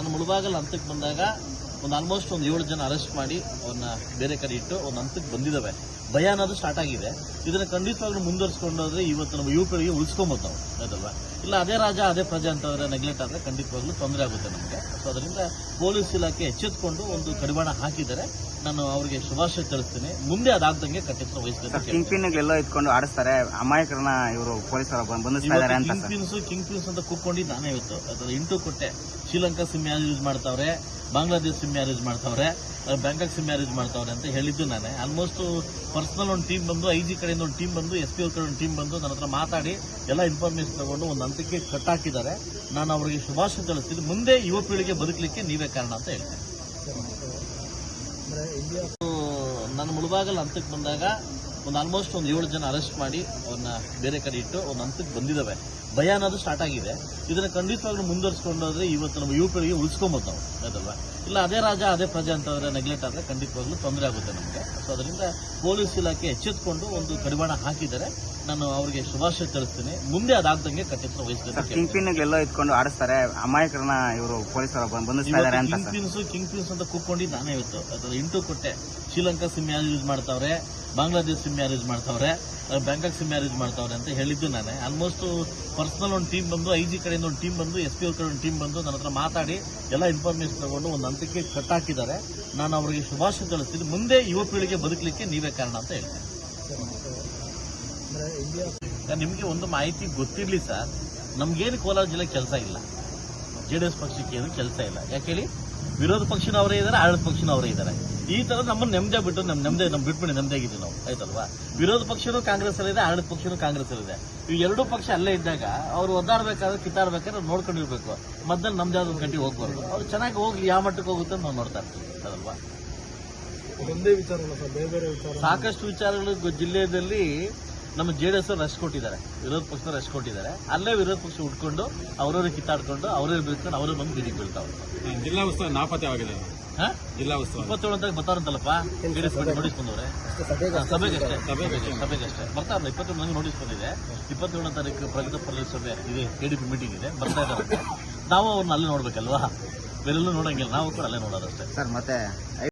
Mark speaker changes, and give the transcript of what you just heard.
Speaker 1: ನನ್ನ ಮುಳುಬಾಗಲ್ ಹಂತಕ್ಕೆ ಬಂದಾಗ ಒಂದು ಆಲ್ಮೋಸ್ಟ್ ಒಂದು ಏಳು ಜನ ಅರೆಸ್ಟ್ ಮಾಡಿ ಅವ್ರನ್ನ ಬೇರೆ ಕಡೆ ಇಟ್ಟು ಒಂದು ಹಂತಕ್ಕೆ ಬಂದಿದ್ದಾವೆ ಭಯ ಅನ್ನೋದು ಸ್ಟಾರ್ಟ್ ಆಗಿದೆ. ಇದನ್ನ ಖಂಡಿತವಾಗ್ಲೂ ಮುಂದುವರಿಸ್ಕೊಂಡೋದ್ರೆ ಇವತ್ತು ನಮ್ಮ ಯುವಕರಿಗೆ ಉಳಿಸ್ಕೊಂಬೋದು ನಾವು ಅದಲ್ವಾ ಇಲ್ಲ ಅದೇ ರಾಜ ಅದೇ ಪ್ರಜೆ ಅಂತಂದ್ರೆ ನೆಗ್ಲೆಕ್ಟ್ ಆದ್ರೆ ಖಂಡಿತವಾಗ್ಲೂ ತೊಂದರೆ ಆಗುತ್ತೆ ನಮಗೆ. ಸೊ ಅದರಿಂದ ಪೊಲೀಸ್ ಇಲಾಖೆ ಎಚ್ಚೆತ್ಕೊಂಡು ಒಂದು ಕಡಿವಾಣ ಹಾಕಿದರೆ ನಾನು ಅವರಿಗೆ ಶುಭಾಶಯ ತಿಳಿಸ್ತೀನಿ. ಮುಂದೆ ಅದಾಗ್ದಂಗೆ ಕಟ್ಟಿಸ್ತಾ ವಹಿಸ್ತೇನೆ
Speaker 2: ಕಿಂಗ್ ಪಿನ್ಗಳೆಲ್ಲ ಇಟ್ಕೊಂಡು ಆಡಿಸ್ತಾರೆ. ಅಮಾಯಕರನ್ನ ಇವರು ಪೊಲೀಸರು
Speaker 1: ಕಿಂಗ್ ಪಿನ್ಸ್ ಕಿಂಗ್ ಪಿನ್ಸ್ ಅಂತ ಕೂತ್ಕೊಂಡಿದ್ದು ನಾನೇ ಇವತ್ತು. ಅದರ ಇಂಟು ಕೊಟ್ಟೆ. ಶ್ರೀಲಂಕಾ ಸಿಮ್ ಯೂಸ್ ಮಾಡ್ತಾವ್ರೆ? ಬಾಂಗ್ಲಾದೇಶ್ ಸಿಮ್ ಮ್ಯಾರೇಜ್ ಮಾಡ್ತಾವ್ರೆ ಬ್ಯಾಂಕಾಕ್ ಸಿಮ್ ಮ್ಯಾರೇಜ್ ಮಾಡ್ತಾವ್ರೆ ಅಂತ ಹೇಳಿದ್ದು ನಾನೇ. ಆಲ್ಮೋಸ್ಟ್ ಪರ್ಸನಲ್ ಒಂದು ಟೀಮ್ ಬಂದು ಐ ಜಿ ಕಡೆಯಿಂದ ಒಂದು ಟೀಮ್ ಬಂದು ಎಸ್ ಪಿ ಅವ್ರ ಕಡೆ ಒಂದು ಟೀಮ್ ಬಂದು ನನ್ನ ಹತ್ರ ಮಾತಾಡಿ ಎಲ್ಲ ಇನ್ಫಾರ್ಮೇಶನ್ ತಗೊಂಡು ಒಂದು ಹಂತಕ್ಕೆ ಕಟ್ಟಾಕಿದ್ದಾರೆ ನಾನು ಅವರಿಗೆ ಶುಭಾಶಯ ತಿಳಿಸ್ತೀನಿ. ಮುಂದೆ ಯುವ ಪೀಳಿಗೆ ಬದುಕಲಿಕ್ಕೆ ನೀವೇ ಕಾರಣ ಅಂತ ಹೇಳ್ತೇನೆ. ನನ್ನ ಮುಳುಬಾಗಲ್ ಹಂತಕ್ಕೆ ಬಂದಾಗ ಒಂದು ಆಲ್ಮೋಸ್ಟ್ ಒಂದು ಏಳು ಜನ ಅರೆಸ್ಟ್ ಮಾಡಿ ಅವ್ರನ್ನ ಬೇರೆ ಕಡೆ ಇಟ್ಟು ಒಂದು ಹಂತಕ್ಕೆ ಬಂದಿದ್ದಾವೆ ಭಯ ಅನ್ನೋದು ಸ್ಟಾರ್ಟ್ ಆಗಿದೆ. ಇದನ್ನ ಖಂಡಿತವಾಗ್ಲೂ ಮುಂದುವರ್ಸ್ಕೊಂಡು ಹೋದ್ರೆ ಇವತ್ತು ನಮ್ಮ ಯುವಕರಿಗೆ ಉಳಿಸ್ಕೊಂಬೋದು ನಾವು ಅದಲ್ವಾ ಇಲ್ಲ ಅದೇ ರಾಜ ಅದೇ ಪ್ರಜೆ ಅಂತಂದ್ರೆ ನೆಗ್ಲೆಕ್ಟ್ ಆದ್ರೆ ಖಂಡಿತವಾಗ್ಲೂ ತೊಂದರೆ ಆಗುತ್ತೆ ನಮಗೆ. ಸೊ ಅದರಿಂದ ಪೊಲೀಸ್ ಇಲಾಖೆ ಎಚ್ಚೆತ್ಕೊಂಡು ಒಂದು ಕಡಿವಾಣ ಹಾಕಿದರೆ ನಾನು ಅವರಿಗೆ ಶುಭಾಶಯ ತಿಳಿಸ್ತೀನಿ. ಮುಂದೆ ಅದಾಗ್ದಂಗೆ ಕಟ್ಟಿಸ್ತಾ ವಹಿಸ್ತಾರೆ
Speaker 2: ಕಿಂಗ್ ಪಿನ್ಗಳೆಲ್ಲ ಇಟ್ಕೊಂಡು ಆಡಿಸ್ತಾರೆ. ಅಮಾಯಕರನ್ನ ಇವರು ಪೊಲೀಸರು ಬಂಧಿಸ್ತಾರೆ
Speaker 1: ಕಿಂಗ್ ಪಿನ್ಸ್ ಕಿಂಗ್ ಪಿನ್ಸ್ ಅಂತ ಕೂತ್ಕೊಂಡಿದ್ದು ನಾನೇ ಇವತ್ತು. ಅದ್ರ ಇಂಟು ಕೊಟ್ಟೆ. ಶ್ರೀಲಂಕಾ ಸಿಮ್ ಯಾರು ಯೂಸ್ ಮಾಡ್ತಾವ್ರೆ? ಬಾಂಗ್ಲಾದೇಶ್ ಸಿಮ್ ಯಾರು ಯೂಸ್ ಮಾಡ್ತಾವ್ರೆ? ಅಹ್, ಬ್ಯಾಂಕಾಕ್ ಸಿಮ್ ಯಾರು ಯೂಸ್ ಮಾಡ್ತಾವ್ರೆ ಅಂತ ಹೇಳಿದ್ದು ನಾನೇ. ಆಲ್ಮೋಸ್ಟ್ ಪರ್ಸನಲ್ ಒಂದು ಟೀಮ್ ಬಂದು ಐ ಜಿ ಕಡೆಯಿಂದ ಒಂದು ಟೀಮ್ ಬಂದು ಎಸ್ ಪಿ ಅವ್ರ ಕಡೆ ಒಂದು ಟೀಮ್ ಬಂದು ನನ್ನ ಹತ್ರ ಮಾತಾಡಿ ಎಲ್ಲ ಇನ್ಫಾರ್ಮೇಶನ್ ತಗೊಂಡು ಒಂದು ಹಂತಕ್ಕೆ ಕಟ್ಟಾಕಿದ್ದಾರೆ ನಾನು ಅವರಿಗೆ ಶುಭಾಶಯ ತಿಳಿಸ್ತೀನಿ. ಮುಂದೆ ಯುವ ಪೀಳಿಗೆ ಬದುಕಲಿಕ್ಕೆ ನೀವೇ ಕಾರಣ ಅಂತ ಹೇಳ್ತೇನೆ. ನಿಮಗೆ ನಿಮ್ಗೆ ಒಂದು ಮಾಹಿತಿ ಗೊತ್ತಿರಲಿ ಸರ್. ನಮ್ಗೇನು ಕೋಲಾರ ಜಿಲ್ಲೆ ಕೆಲಸ ಇಲ್ಲ. ಜೆ ಡಿ ಎಸ್ ಪಕ್ಷಕ್ಕೆ ಏನು ಕೆಲಸ ಇಲ್ಲ. ಯಾಕೆ ಹೇಳಿ? ವಿರೋಧ ಪಕ್ಷನ ಅವರೇ ಇದ್ದಾರೆ ಆಡಳಿತ ಪಕ್ಷನ ಅವರೇ ಇದ್ದಾರೆ. ಈ ತರ ನಮ್ಮನ್ನ ನೆಮ್ಮದಿ ಬಿಟ್ಟು ನಮ್ಮ ನೆಮ್ಮದಿ ನಮ್ ಬಿಟ್ಬಿಡಿ ನೆಮ್ಮದಿ ಆಗಿದ್ದೀವಿ ನಾವು. ಆಯ್ತಲ್ವಾ? ವಿರೋಧ ಪಕ್ಷನೂ ಕಾಂಗ್ರೆಸ್ ಇದೆ ಆಡಳಿತ ಪಕ್ಷನೂ ಕಾಂಗ್ರೆಸ್ ಇದೆ ಈ ಎರಡೂ ಪಕ್ಷ ಅಲ್ಲೇ ಇದ್ದಾಗ ಅವ್ರು ಒದ್ದಾಡ್ಬೇಕಾದ್ರೆ ಕಿತ್ತಾಡ್ಬೇಕಾದ್ರೆ ನೋಡ್ಕೊಂಡಿರ್ಬೇಕು. ಮಧ್ಯಾಹ್ನ ನಮ್ದು ಒಂದು ಗಂಟೆ ಹೋಗ್ಬಾರ್ದು. ಅವ್ರು ಚೆನ್ನಾಗಿ ಹೋಗ್ಲಿ ಯಾವ ಮಟ್ಟಕ್ಕೆ ಹೋಗುತ್ತೆ ಅಂತ ನಾವು ನೋಡ್ತಾ ಇರ್ತೀವಿ. ಅದಲ್ವಾ
Speaker 3: ಒಂದೇ ವಿಚಾರ ಸರ್? ಬೇರೆ ಬೇರೆ ವಿಚಾರ
Speaker 1: ಸಾಕಷ್ಟು ವಿಚಾರಗಳು ಜಿಲ್ಲೆಯಲ್ಲಿ ನಮ್ಮ ಜೆ ಡಿ ಎಸ್ ರೆಸ್ಟ್ ಕೊಟ್ಟಿದ್ದಾರೆ. ವಿರೋಧ ಪಕ್ಷ ರಶ್ ಕೊಟ್ಟಿದ್ದಾರೆ. ಅಲ್ಲೇ ವಿರೋಧ ಪಕ್ಷ ಉಟ್ಕೊಂಡು ಅವರವ್ರಿಗೆ ಕಿತ್ತಾಡ್ಕೊಂಡು ಅವರೇ ಬೀಳ್ಕೊಂಡು ಅವರೇ ಬಂದು ಬೀದಿಗೆ ಬೀಳ್ತಾವೆ
Speaker 4: ಜಿಲ್ಲಾ ಉತ್ಸವ ನಾಪತ್ತೆ
Speaker 1: ಆಗಿದೆ
Speaker 4: ಜಿಲ್ಲಾ ಉತ್ಸವ
Speaker 1: ಇಪ್ಪತ್ತೇಳು ಅಂತ ಬರ್ತಾರಂತಲ್ಲಪ್ಪ ಜೆಡಿಎಸ್ ಎಸ್ ನೋಟಿಸ್ ಬಂದವ್ರೆ. ಸಭೆಗಷ್ಟೇ ಸಭೆಗಷ್ಟೇ ಸಭೆಗಷ್ಟೇ ಬರ್ತಾರಲ್ಲ ಇಪ್ಪತ್ತೇಳು ನನಗೆ ನೋಟಿಸ್ ಬಂದಿದೆ. ಇಪ್ಪತ್ತೇಳನೇ ತಾರೀಕು ಪ್ರಗತಿಪರ ಸಭೆ ಇದೆ ಕೆಡಿಪಿ ಡಿ ಪಿ ಮೀಟಿಂಗ್ ಇದೆ. ಬರ್ತಾ ಇದ್ದಾರೆ ನಾವು ಅವ್ರನ್ನ ಅಲ್ಲೇ ನೋಡ್ಬೇಕಲ್ವಾ? ಬೇರೆಲ್ಲೂ ನೋಡಂಗಿಲ್ಲ. ನಾವು ಕೂಡ ಅಲ್ಲೇ ನೋಡೋದಷ್ಟೇ.
Speaker 2: ಸರ್ ಮತ್ತೆ